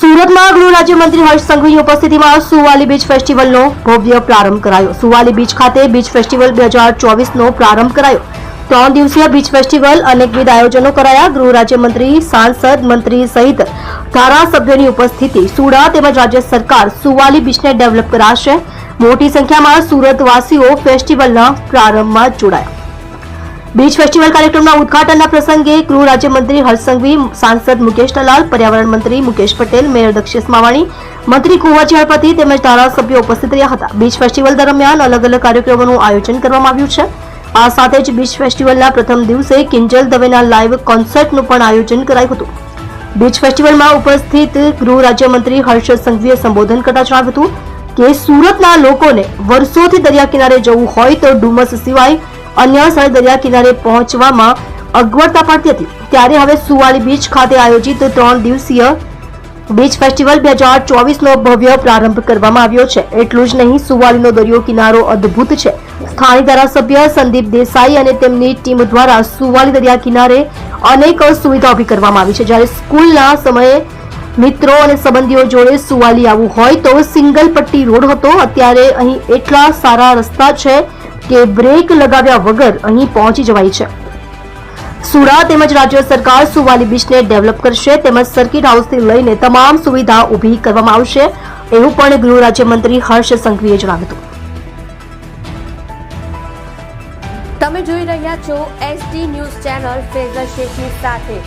સુરતમાં ગૃહ રાજ્યમંત્રી હર્ષ સંઘવીની ઉપસ્થિતિમાં સુવાલી બીચ ફેસ્ટિવલનો ભવ્ય પ્રારંભ કરાયો. સુવાલી બીચ ખાતે બીચ ફેસ્ટિવલ બે હજાર ચોવીસનો પ્રારંભ કરાયો. ત્રણ દિવસીય બીચ ફેસ્ટિવલ અનેકવિધ આયોજનો કરાયા ગૃહ રાજ્યમંત્રી, સાંસદ, મંત્રી સહિત ધારાસભ્યોની ઉપસ્થિતિ. સુડા તેમજ રાજ્ય સરકાર સુવાલી બીચને ડેવલપ કરાશે. મોટી સંખ્યામાં સુરતવાસીઓ ફેસ્ટિવલના પ્રારંભમાં જોડાયા. બીચ ફેસ્ટિવલ કાર્યક્રમના ઉદઘાટનના પ્રસંગે ગૃહ રાજ્યમંત્રી હર્ષ સંઘવી સાંસદ મુકેશ દલાલ, પર્યાવરણ મંત્રી મુકેશ પટેલ, મેયર દક્ષેશ માવાણી, મંત્રી કુંવરજી હળપતિ તેમજ ધારાસભ્યો ઉપસ્થિત રહ્યા હતા. બીચ ફેસ્ટિવલ દરમિયાન અલગ અલગ કાર્યક્રમોનું આયોજન કરવામાં આવ્યું છે. આ સાથે જ બીચ ફેસ્ટિવલના પ્રથમ દિવસે કિંજલ દવેના લાઇવ કોન્સર્ટનું પણ આયોજન કરાયું હતું. બીચ ફેસ્ટિવલમાં ઉપસ્થિત ગૃહ રાજ્યમંત્રી હર્ષ સંઘવીએ સંબોધન કરતા જણાવ્યું હતું કે, સુરતના લોકોને વર્ષોથી દરિયા કિનારે જવું હોય તો ડુમસ સિવાય અન્ય સ્થળે દરિયા કિનારે પહોંચવામાં અગવડતા પડતી હતી. ત્યારે હવે સુવાલી બીચ ખાતે આયોજિત ત્રણ દિવસીય બીચ ફેસ્ટિવલ બે હજાર ચોવીસનો ભવ્ય પ્રારંભ કરવામાં આવ્યો છે. એટલું જ નહીં સુવાલીનો દરિયો કિનારો અદ્ભુત છે. સ્થાનિક ધારાસભ્ય સંદીપ દેસાઈ અને તેમની ટીમ દ્વારા સુવાલી દરિયા કિનારે અનેક સુવિધા ઊભી કરવામાં આવી છે. જ્યારે સ્કૂલના સમયે મિત્રો અને સંબંધીઓ જોડે સુવાલી આવવું હોય તો સિંગલ પટ્ટી રોડ હતો. અત્યારે અહીં એટલા સારા રસ્તા છે કે બ્રેક લગાવ્યા વગર અહીં પહોંચી જવાય છે. સુરા તેમજ રાજ્ય સરકાર સુવાલી બીચને ડેવલપ કરશે તેમજ સર્કિટ હાઉસથી લઈને તમામ સુવિધા ઊભી કરવામાં આવશે એવું પણ ગૃહ રાજ્યમંત્રી હર્ષ સંઘવીએ જણાવ્યું હતું. તમે જોઈ રહ્યા છો એસટી ન્યૂઝ ચેનલ ફેઝર શેખની સાથે.